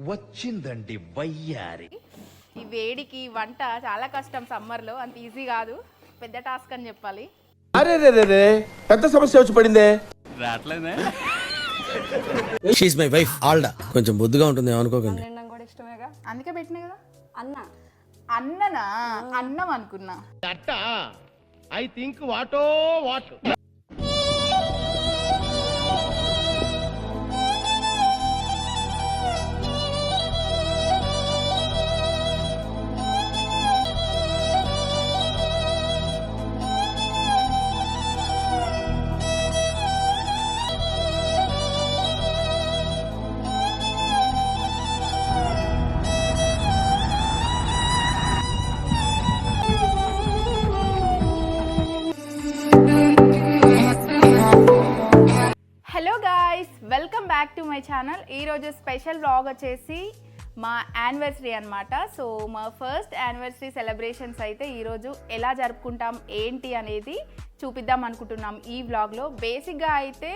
వచ్చిందండి వయ్యారి. ఈ వేడికి వంట చాలా కష్టం సమ్మర్లో అంత ఈజీ కాదు. పెద్ద టాస్క్ అని చెప్పాలి. అరే రే రే రే పెద్ద సమస్య వచ్చి పడిందే? షీఈ్ మై వైఫ్ ఆల్డా కొంచెం బొద్దుగా ఉంటుంది ఏమనుకోకండి. తినడం కూడా ఇష్టమేగా? అందుకే పెట్టినా కదా? అన్న. అన్ననా? అన్నం అనుకున్నా. ఐ థింక్ వాటో వాట్. ఛానల్ ఈరోజు స్పెషల్ వ్లాగ్ వచ్చేసి మా యానివర్సరీ అనమాట సో మా ఫస్ట్ యానివర్సరీ సెలబ్రేషన్స్ అయితే ఈరోజు ఎలా జరుపుకుంటాం ఏంటి అనేది చూపిద్దాం అనుకుంటున్నాం ఈ వ్లాగ్లో బేసిక్గా అయితే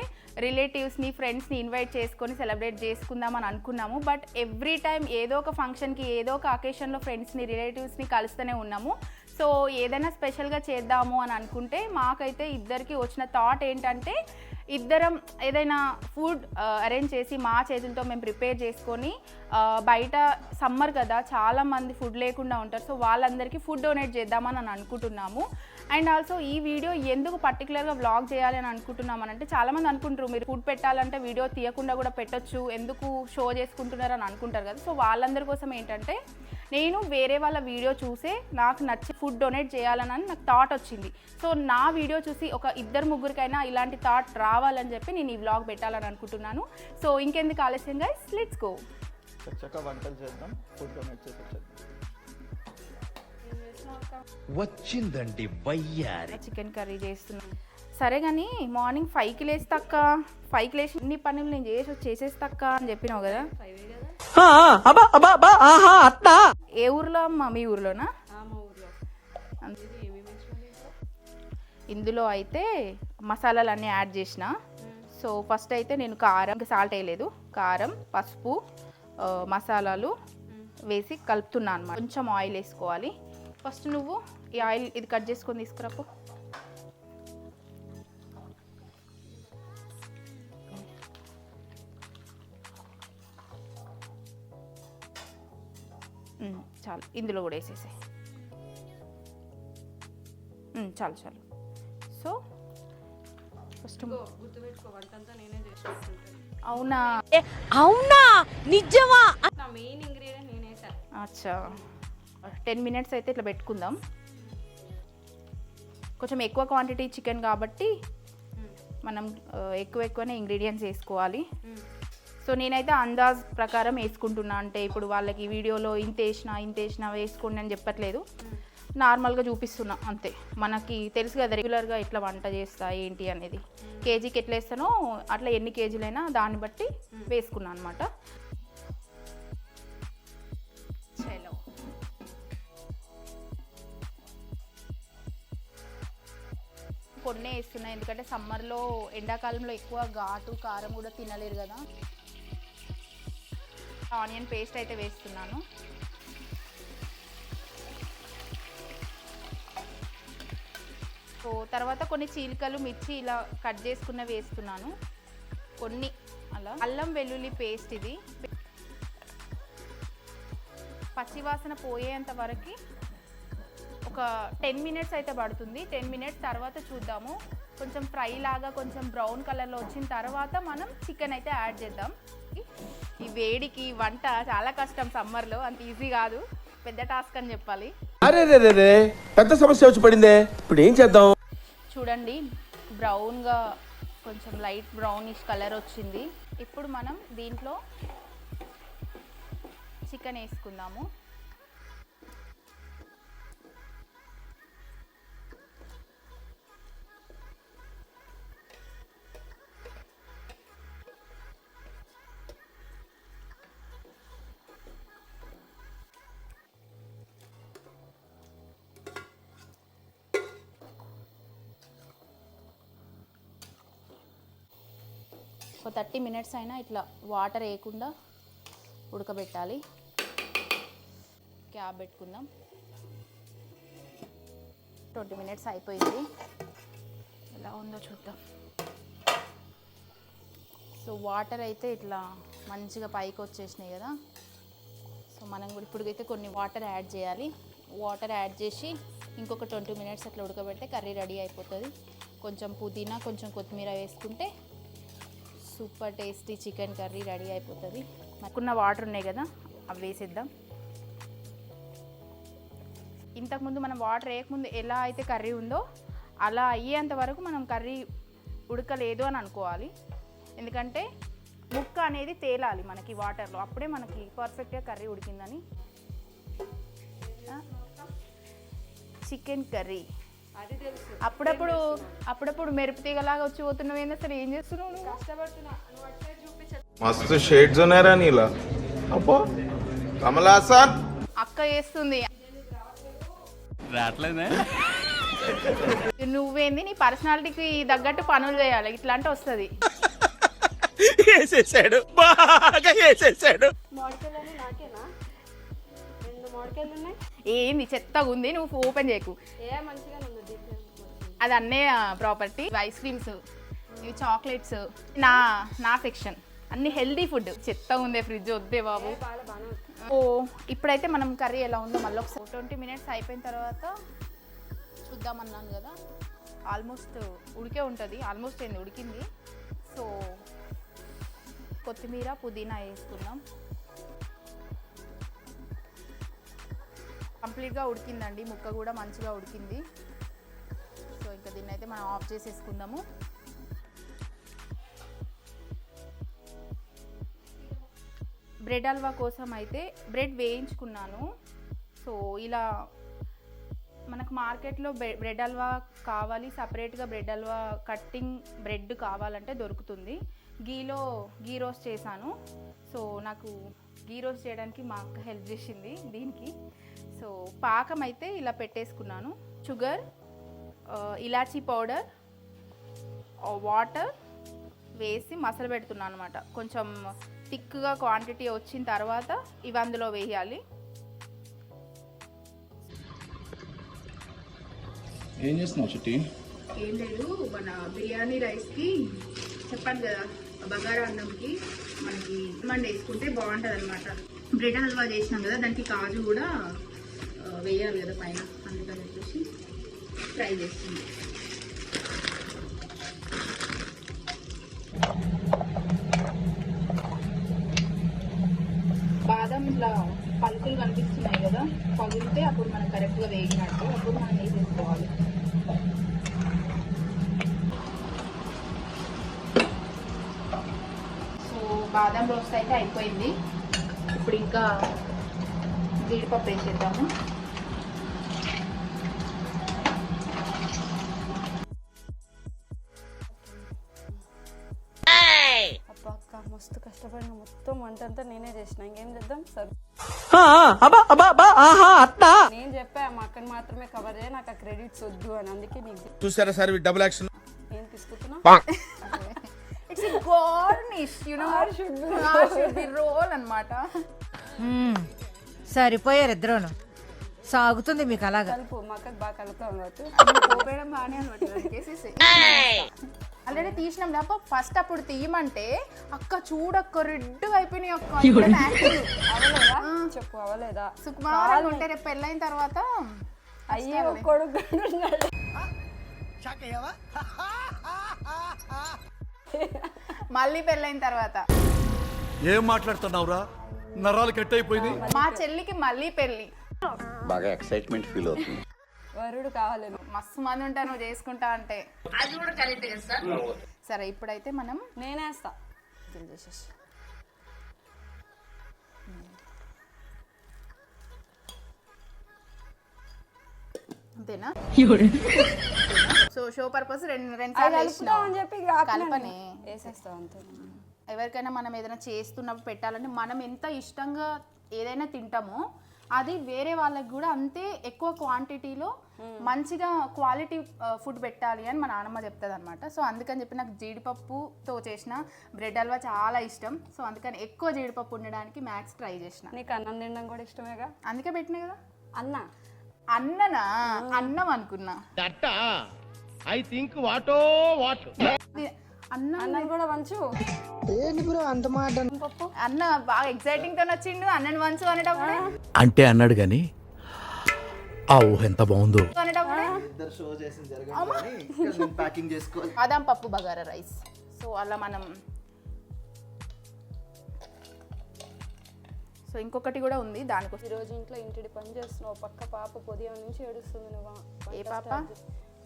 రిలేటివ్స్ని ఫ్రెండ్స్ని ఇన్వైట్ చేసుకొని సెలబ్రేట్ చేసుకుందాం అని అనుకున్నాము. బట్ ఎవ్రీ టైం ఏదో ఒక ఫంక్షన్కి ఏదో ఒక అకేషన్లో ఫ్రెండ్స్ని రిలేటివ్స్ని కలుస్తూనే ఉన్నాము. సో ఏదైనా స్పెషల్గా చేద్దాము అని అనుకుంటే మాకైతే ఇద్దరికి వచ్చిన థాట్ ఏంటంటే ఇద్దరం ఏదైనా ఫుడ్ అరేంజ్ చేసి మా చేతులతో మేము ప్రిపేర్ చేసుకొని బయట సమ్మర్ కదా చాలామంది ఫుడ్ లేకుండా ఉంటారు. సో వాళ్ళందరికీ ఫుడ్ డొనేట్ చేద్దామని అని అనుకుంటున్నాము. అండ్ ఆల్సో ఈ వీడియో ఎందుకు పర్టికులర్గా వ్లాగ్ చేయాలి అని అనుకుంటున్నామని అంటే చాలామంది అనుకుంటారు మీరు ఫుడ్ పెట్టాలంటే వీడియో తీయకుండా కూడా పెట్టొచ్చు ఎందుకు షో చేసుకుంటున్నారు అని అనుకుంటారు కదా. సో వాళ్ళందరి కోసం ఏంటంటే నేను వేరే వాళ్ళ వీడియో చూసే నాకు నచ్చి ఫుడ్ డొనేట్ చేయాలని నాకు థాట్ వచ్చింది. సో నా వీడియో చూసి ఒక ఇద్దరు ముగ్గురికైనా ఇలాంటి థాట్ రావాలని చెప్పి నేను ఈ వ్లాగ్ పెట్టాలని అనుకుంటున్నాను. సో ఇంకెందుకు ఆలస్యం గైస్ లెట్స్ గో చక్కగా వంటలు చేద్దాం ఫుడ్ డొనేట్ చేసి వచ్చేద్దాం వచ్చిందండి వయ్యారి. చికెన్ కర్రీ చేస్తున్నాను. సరే కానీ మార్నింగ్ ఫైవ్కి లేస్తక్క. ఫైవ్కి లేచి ఇన్ని పనులు నేను చేసి చేసేస్తక్క అని చెప్పినావు కదా? ఏ ఊర్లో అమ్మా? మీ ఊర్లోనా? ఇందులో అయితే మసాలాలు అన్నీ యాడ్ చేసిన. సో ఫస్ట్ అయితే నేను కారం సాల్ట్ వేయలేదు. కారం పసుపు మసాలాలు వేసి కలుపుతున్నాను అనమాట కొంచెం ఆయిల్ వేసుకోవాలి. ఫస్ట్ నువ్వు ఈ ఆయిల్ ఇది కట్ చేసుకొని తీసుకురాపు. చాలు. ఇందులో కూడా వేసేసాయి. చాలు చాలు. సో ఫస్ట్ అవునా? అవునా? నిజమా? మెయిన్ ఇంగ్రీడియంట్ నేనే అచ్చా. టెన్ మినిట్స్ అయితే ఇట్లా పెట్టుకుందాం. కొంచెం ఎక్కువ క్వాంటిటీ చికెన్ కాబట్టి మనం ఎక్కువ ఎక్కువనే ఇంగ్రీడియంట్స్ వేసుకోవాలి. సో నేనైతే అందాజ్ ప్రకారం వేసుకుంటున్నా. అంటే ఇప్పుడు వాళ్ళకి వీడియోలో ఇంత వేసిన ఇంత వేసిన వేసుకోండి అని చెప్పట్లేదు. నార్మల్గా చూపిస్తున్నా అంతే. మనకి తెలుసు కదా రెగ్యులర్గా ఎట్లా వంట చేస్తా ఏంటి అనేది. కేజీకి ఎట్లా వేస్తానో అట్లా ఎన్ని కేజీలైనా దాన్ని బట్టి వేసుకున్నాను అనమాట చలో. కొన్నే వేస్తున్నాయి ఎందుకంటే సమ్మర్లో ఎండాకాలంలో ఎక్కువ ఘాటు కారం కూడా తినలేరు కదా. ఆనియన్ పేస్ట్ అయితే వేస్తున్నాను. సో తర్వాత కొన్ని చీలికలు మిర్చి ఇలా కట్ చేసుకున్న వేస్తున్నాను. కొన్ని అలా. అల్లం వెల్లుల్లి పేస్ట్ ఇది. పచ్చివాసన పోయేంత వరకు ఒక టెన్ మినిట్స్ అయితే పడుతుంది. టెన్ మినిట్స్ తర్వాత చూద్దాము. కొంచెం ఫ్రై లాగా కొంచెం బ్రౌన్ కలర్లో వచ్చిన తర్వాత మనం చికెన్ అయితే యాడ్ చేద్దాం. ఈ వేడికి వంట చాలా కష్టం సమ్మర్లో అంత ఈజీ కాదు. పెద్ద టాస్క్ అని చెప్పాలి. అరే రే రే రే పెద్ద సమస్య వచ్చి పడిందే. ఇప్పుడు ఏం చేద్దాం? చూడండి బ్రౌన్గా కొంచెం లైట్ బ్రౌనిష్ కలర్ వచ్చింది. ఇప్పుడు మనం దీంట్లో చికెన్ వేసుకుందాము. ఒక థర్టీ మినిట్స్ అయినా ఇట్లా వాటర్ వేయకుండా ఉడకబెట్టాలి. క్యాబ్ పెట్టుకుందాం. ట్వంటీ మినిట్స్ అయిపోయింది. ఎలా ఉందో చూద్దాం. సో వాటర్ అయితే ఇట్లా మంచిగా పైకి వచ్చేసినాయి కదా. సో మనం కూడా ఇప్పటికైతే కొన్ని వాటర్ యాడ్ చేయాలి. వాటర్ యాడ్ చేసి ఇంకొక ట్వంటీ మినిట్స్ అట్లా ఉడకబెడితే కర్రీ రెడీ అయిపోతుంది. కొంచెం పుదీనా కొంచెం కొత్తిమీర వేసుకుంటే super tasty chicken curry ready అయిపోతుంది. నాకున్న వాటర్ ఉన్నాయి కదా అవి వేసేద్దాం. ఇంతకుముందు మనం వాటర్ వేయకముందు ఎలా అయితే కర్రీ ఉందో అలా అయ్యేంత వరకు మనం కర్రీ ఉడకలేదు అని అనుకోవాలి. ఎందుకంటే ముక్క అనేది తేలాలి మనకి వాటర్లో. అప్పుడే మనకి పర్ఫెక్ట్గా కర్రీ ఉడికిందని. Chicken curry. అప్పుడప్పుడు అప్పుడప్పుడు మెరుపు తీగలాగా వచ్చి పోతున్నావు ఏంది అసలు ఏం చేస్తున్నావు నువ్వు? కష్టపడుతున్నా. మస్తు షేడ్స్ ఉన్నారా నీలా. అబ్బో. అక్క చేస్తుంది. నువ్వేంది? నీ పర్సనాలిటీకి తగ్గట్టు పనులు చేయాలి. ఇట్లా అంటే వస్తుంది. వేసేసాడు. బాగా వేసేసాడు. ఏంది చెత్తగా ఉంది. నువ్వు ఓపెన్ చేయకు. ఏ మంచిగా అది అన్నే ప్రాపర్టీ ఐస్ క్రీమ్స్ ఇవి చాక్లెట్స్ నా నా సెక్షన్ అన్ని హెల్దీ ఫుడ్ చెత్త ఉందే ఫ్రిడ్జ్ వద్దే బాబు. ఓ ఇప్పుడైతే మనం కర్రీ ఎలా ఉందో మళ్ళీ ఒకసారి. ట్వంటీ మినిట్స్ అయిపోయిన తర్వాత చూద్దామన్నాను కదా. ఆల్మోస్ట్ ఉడికే ఉంటుంది. ఆల్మోస్ట్ ఏంది? ఉడికింది. సో కొత్తిమీర పుదీనా వేసుకుందాం. కంప్లీట్గా ఉడికిందండి. ముక్క కూడా మంచిగా ఉడికింది. దీన్ని అయితే మనం ఆఫ్ చేసేసుకుందాము. బ్రెడ్ హల్వా కోసం అయితే బ్రెడ్ వేయించుకున్నాను. సో ఇలా మనకు మార్కెట్లో బ్రెడ్ హల్వా కావాలి సపరేట్గా బ్రెడ్ హల్వా కట్టింగ్ బ్రెడ్ కావాలంటే దొరుకుతుంది. గీలో గీ రోస్ట్ చేశాను. సో నాకు గీ రోస్ట్ చేయడానికి మా అక్క హెల్ప్ చేసింది దీనికి. సో పాకం అయితే ఇలా పెట్టేసుకున్నాను. షుగర్ ఇలాచీ పౌడర్ వాటర్ వేసి మసల పెడుతున్నాను అనమాట కొంచెం థిక్గా క్వాంటిటీ వచ్చిన తర్వాత ఇవి అందులో వేయాలి. ఏం చేస్తున్నావు చిట్టి? ఏం లేదు మన బిర్యానీ రైస్కి చెప్పాను కదా బగారా అన్నంకి మనకి మండి వేసుకుంటే బాగుంటుంది అనమాట బ్రెడ్ హల్వా చేసినాం కదా దానికి కాజు కూడా వేయాలి కదా పైన అందుకని చెప్పేసి. ఫ్రై చేస్తుంది బాదం ఇట్లా పలుకులు కనిపిస్తున్నాయి కదా పగిలితే అప్పుడు మనం కరెక్ట్గా వేగినట్టు అప్పుడు మనం వేసేసుకోవాలి సో బాదం రోస్ట్ అయితే అయిపోయింది. ఇప్పుడు ఇంకా జీడిపప్పు వేసేద్దాము. మస్తు కష్టపడిన మొత్తం వంట అంతా నేనే చేసిన. ఇంకేం చేద్దాం? సరే. నేను చెప్పా మా అక్కని మాత్రమే కవర్ చేయ నాకు ఆ క్రెడిట్స్ వద్దు అని. అందుకే నీకు చూసారా సార్ డబుల్ యాక్షన్ ఏం తీసుకుంటున్నా it's garnish you know should be roll అన్నమాట. సరిపోయారు ఇద్దరును. సాగుతుంది మీకు అలాగా. కలుపు మా అక్కకి బాగా కలుపుతాం కాబట్టి. పోపేయడం బాగానే అనమాట ఆల్రెడీ తీసినాం. లేకపో ఫస్ట్ అప్పుడు తీయమంటే అక్క చూడక్క రెడ్ అయిపోయినాయి అక్క. చెప్పు అవలేదా? సుకుమారంగా ఉంటే రేపు పెళ్ళైన తర్వాత అయ్యే కొడుకు. మళ్ళీ పెళ్ళైన తర్వాత. ఏం మాట్లాడుతున్నావురా? నరాలు కట్ అయిపోయింది. మా చెల్లికి మళ్ళీ పెళ్ళి. బాగా ఎక్సైట్మెంట్ ఫీల్ అవుతుంది. వరుడు కావాలేమో మస్తు మంది ఉంటా నువ్వు చేసుకుంటా అంటే. సరే? ఇప్పుడైతే మనం నేనేస్తా చేసేసి. అంతేనా? సో షో పర్పస్ రెండు రెండు అది సార్లు అని. చెప్పి. కలపనే. వేసేస్తాం అంతే. ఎవరికైనా మనం ఏదైనా చేస్తున్నప్పుడు పెట్టాలంటే మనం ఎంత ఇష్టంగా ఏదైనా తింటామో అది వేరే వాళ్ళకి కూడా అంతే ఎక్కువ క్వాంటిటీలో మంచిగా క్వాలిటీ ఫుడ్ పెట్టాలి అని మా నాన్నమ్మ చెప్తుంది అనమాట సో అందుకని చెప్పి నాకు జీడిపప్పుతో చేసిన బ్రెడ్ హల్వా చాలా ఇష్టం. సో అందుకని ఎక్కువ జీడిపప్పు ఉండడానికి మ్యాక్స్ ట్రై చేసిన. నీకు అన్నం తినడం కూడా ఇష్టమేగా? అందుకే పెట్టినా కదా? అన్న. అన్ననా? అన్నం అనుకున్నా. ఇది అన్నం అన్నం కూడా వంచు. అన్న బాగా ఎక్సైటింగ్తో నచ్చిండు అన్నని వంచు అనేటప్పుడు. అంటే అన్నాడు గాని ఆ ఊహ ఎంత బాగుందో. బాదాం పప్పు బగారా రైస్. సో అలా మనం సో ఇంకొకటి కూడా ఉంది దానికోసం ఈ రోజు ఇంట్లో ఇంటిడి పని చేస్తున్నావు. పక్క పాప పొదియం నుంచి ఏడుస్తుంది నువ్వు. ఏ పాప?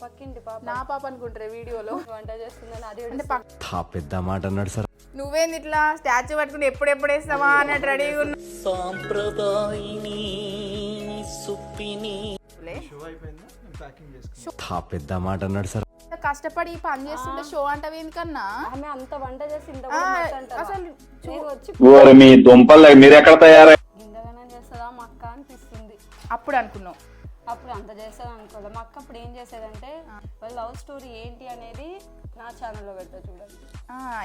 పక్కింటి పాప. నా పాప అనుకుంటారు వీడియోలో. వంట చేస్తుందని అది అంటే. పక్క పెద్ద మాట అన్నాడు సార్. నువ్వేంది ఇట్లా స్టాచ్యూ పట్టుకుని ఎప్పుడెప్పుడు వేస్తావా అన్నట్టు రెడీగా ఉన్నా పెద్ద మాట అన్నాడు సార్. కష్టపడి పని చేస్తుంటే షో అంటావు ఎందుకన్నా ఆమె అంత వంట చేసి ఇంత? అసలు మీ దుంపలు మీరెక్కడ తయారై గిందగానే చేస్తుందా మా అక్క అనిపిస్తుంది. అప్పుడు అనుకున్నావు. అప్పుడు అంత చేస్తుంది అనుకోలే. మా అక్క అప్పుడు ఏం చేసేదంటే వాళ్ళ లవ్ స్టోరీ ఏంటి అనేది నా ఛానల్లో పెట్టా చూడండి.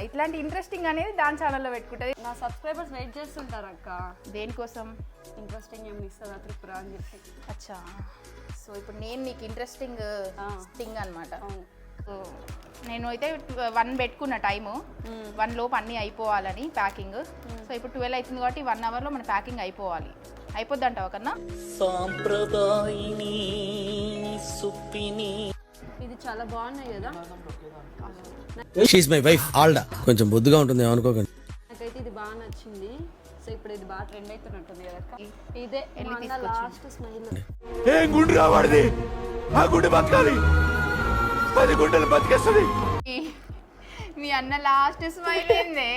ఇట్లాంటి ఇంట్రెస్టింగ్ అనేది దాని ఛానల్లో పెట్టుకుంటుంది. నా సబ్స్క్రైబర్స్ వెయిట్ చేస్తుంటారు అక్క. దేనికోసం? ఇంట్రెస్టింగ్ ఏమి ఇస్తుందా త్రిపుర అని చెప్పి. అచ్చా. సో ఇప్పుడు నేను నీకు ఇంట్రెస్టింగ్ థింగ్ అనమాట నేను అయితే వన్ పెట్టుకున్న టైము. వన్ లోపు అన్నీ అయిపోవాలని ప్యాకింగ్. సో ఇప్పుడు ట్వెల్వ్ అవుతుంది కాబట్టి వన్ అవర్లో మన ప్యాకింగ్ అయిపోవాలి. అయిపోద్ది అంటావా కన్నా ఇది చాలా బాగున్నాయి కదా. షీఈ్ మై వైఫ్ ఆల్డా. కొంచెం బొద్దుగా ఉంటుంది ఏమనుకోకండి. నాకైతే ఇది బాగా నచ్చింది. సో ఇప్పుడు ఇది బాగా ట్రెండ్ అవుతున్నట్టుంది కదా. ఇదే మా అన్న లాస్ట్ స్మైల్ ఏం గుండు రావాడిది? ఆ గుండె బతకాలి. పది గుండెలు బతికేస్తుంది. మీ అన్న లాస్ట్ స్మైల్ ఏందే?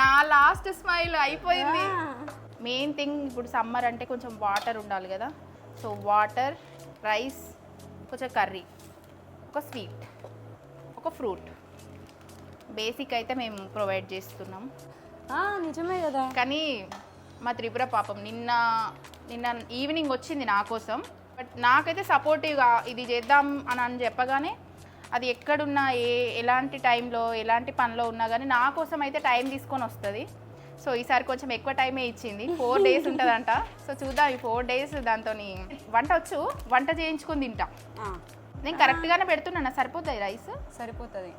నా లాస్ట్ స్మైల్ అయిపోయింది. మెయిన్ థింగ్ ఇప్పుడు సమ్మర్ అంటే కొంచెం వాటర్ ఉండాలి కదా. సో వాటర్ రైస్ కొంచెం కర్రీ ఒక స్వీట్ ఒక ఫ్రూట్ బేసిక్ అయితే మేము ప్రొవైడ్ చేస్తున్నాం. నిజమే కదా. కానీ మా త్రిపుర పాపం నిన్న నిన్న ఈవినింగ్ వచ్చింది నా కోసం. బట్ నాకైతే సపోర్టివ్గా ఇది చేద్దాం అని అని చెప్పగానే అది ఎక్కడున్నా ఏ ఎలాంటి టైంలో ఎలాంటి పనిలో ఉన్నా కానీ నా కోసం అయితే టైం తీసుకొని వస్తుంది. సో ఈసారి కొంచెం ఎక్కువ టైమే ఇచ్చింది. ఫోర్ డేస్ ఉంటుందంట. సో చూద్దాం ఈ ఫోర్ డేస్ దాంతో వంట వచ్చు. వంట చేయించుకొని తింటా. నేను కరెక్ట్గానే పెడుతున్నాను? సరిపోతుంది. రైస్ సరిపోతుంది.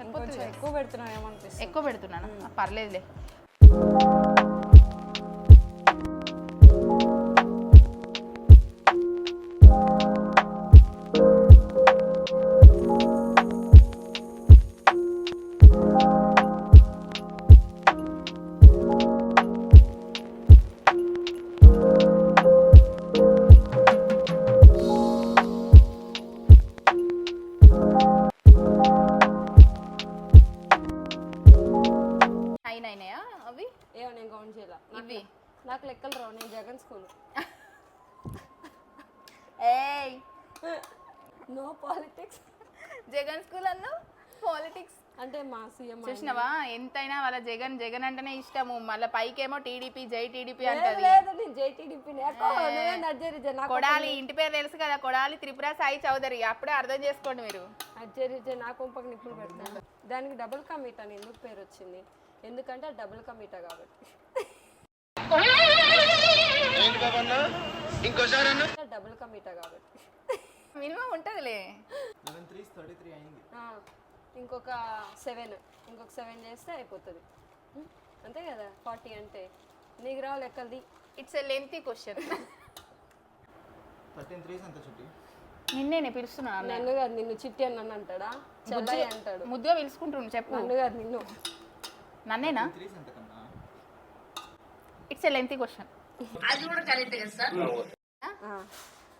ఎక్కువ పెడుతున్నాను ఏమనిపిస్తుంది ఎక్కువ పెడుతున్నాను? పర్లేదులే. జగన్ స్కూల్ అన్న పాలిటిక్స్. అంటే మా సీఎం చూసినావా? ఎంతైనా వాళ్ళ జగన్ జగన్ అంటేనే ఇష్టము. మళ్ళీ పైకేమో టీడీపీ జై టీడీపీ అంటది. నాకు కొడాలి ఇంటి పేరు తెలుసు కదా కొడాలి త్రిపుర సాయి చౌదరి. అప్పుడే అర్థం చేసుకోండి మీరు. అజ్జరిజే నా కొంపకి నిప్పులు పెడతాను. దానికి డబుల్ కమిట్ అని ఎందుకు పేరు వచ్చింది? ఎందుకంటే డబుల్ కమిటా కాబట్టి. డబుల్ కమిటా కాబట్టి. మినిమం ఉంటుందిలే. ఆ, ఇంకొక సెవెన్ ఇంకొక సెవెన్ చేస్తే అయిపోతుంది? అంతే కదా? ఫార్టీ అంటే. నీకు రావు లెక్కలది. ఇట్స్ ఎ లెంతీ క్వశ్చన్ నిన్నే పిలుస్తున్నాను అన్నయ్య. నన్ను కాదు నిన్ను చిట్టి అని నన్ను అంటాడా చెల్లయ్య అంటాడు. ముద్దుగా పిలుచుకుంటుండు చెప్పు. నన్ను కాదు నిన్ను. నన్నేనా? ఇట్స్ ఎ లెంతీ క్వశ్చన్ ఆ,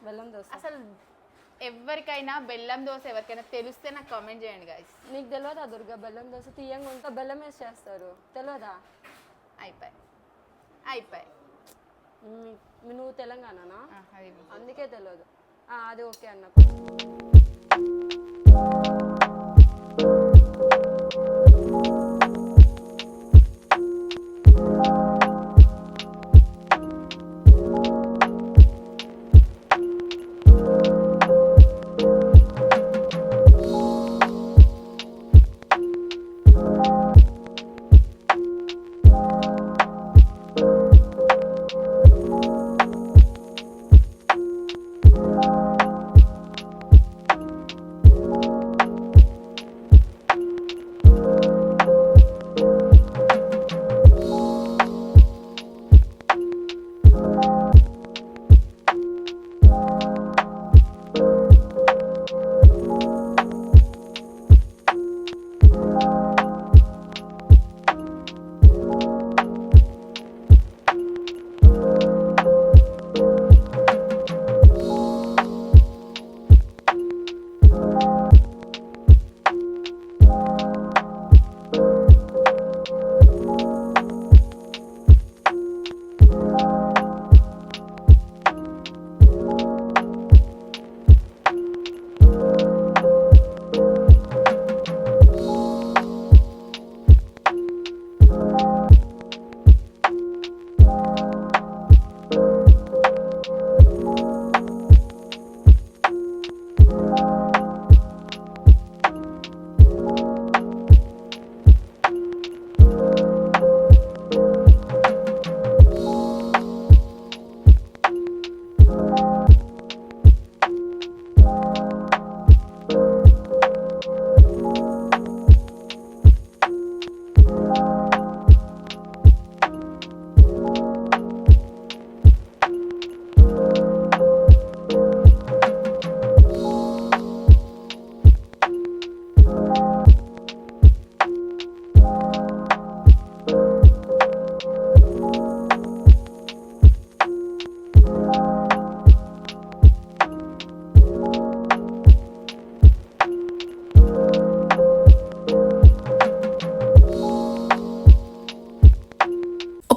బెల్లం దోశ అసలు ఎవరికైనా బెల్లం దోశ ఎవరికైనా తెలిస్తే నాకు కామెంట్ చేయండి గాయస్ నీకు తెలియదా దుర్గా బెల్లం దోశ? తీయంగా ఉంటే బెల్లం వేసి చేస్తారు. తెలియదా అయిపోయి అయిపోయి నువ్వు తెలంగాణనా? అందుకే తెలియదు అది ఓకే అన్న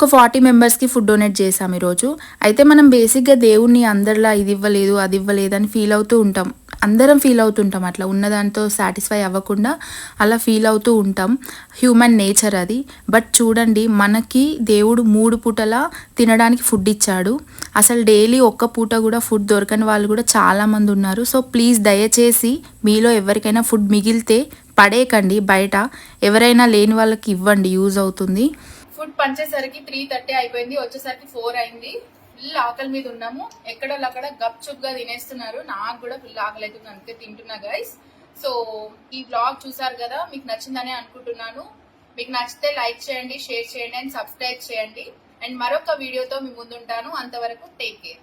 ఒక ఫార్టీ మెంబర్స్కి ఫుడ్ డొనేట్ చేసాం ఈరోజు. అయితే మనం బేసిక్గా దేవుణ్ణి అందరిలా ఇది ఇవ్వలేదు అది ఇవ్వలేదు అని ఫీల్ అవుతూ ఉంటాం. అందరం ఫీల్ అవుతుంటాం అట్లా. ఉన్నదాంతో సాటిస్ఫై అవ్వకుండా అలా ఫీల్ అవుతూ ఉంటాం. హ్యూమన్ నేచర్ అది. బట్ చూడండి మనకి దేవుడు మూడు పూటలా తినడానికి ఫుడ్ ఇచ్చాడు. అసలు డైలీ ఒక్క పూట కూడా ఫుడ్ దొరకని వాళ్ళు కూడా చాలామంది ఉన్నారు. సో ప్లీజ్ దయచేసి మీలో ఎవరికైనా ఫుడ్ మిగిలితే పడేయకండి బయట. ఎవరైనా లేని వాళ్ళకి ఇవ్వండి యూజ్ అవుతుంది. ఫుడ్ పంచేసరికి త్రీ థర్టీ అయిపోయింది వచ్చేసరికి ఫోర్ అయింది. ఫుల్ ఆకలి మీద ఉన్నాము. ఎక్కడోళ్ళక్కడ అక్కడ గప్గా తినేస్తున్నారు. నాకు కూడా ఫుల్ ఆకలి అవుతుంది అందుకే తింటున్నా గైస్ సో ఈ బ్లాగ్ చూసారు కదా మీకు నచ్చిందని అనుకుంటున్నాను. మీకు నచ్చితే లైక్ చేయండి షేర్ చేయండి అండ్ సబ్స్క్రైబ్ చేయండి. అండ్ మరొక వీడియోతో మీ ముందుంటాను. అంతవరకు టేక్ కేర్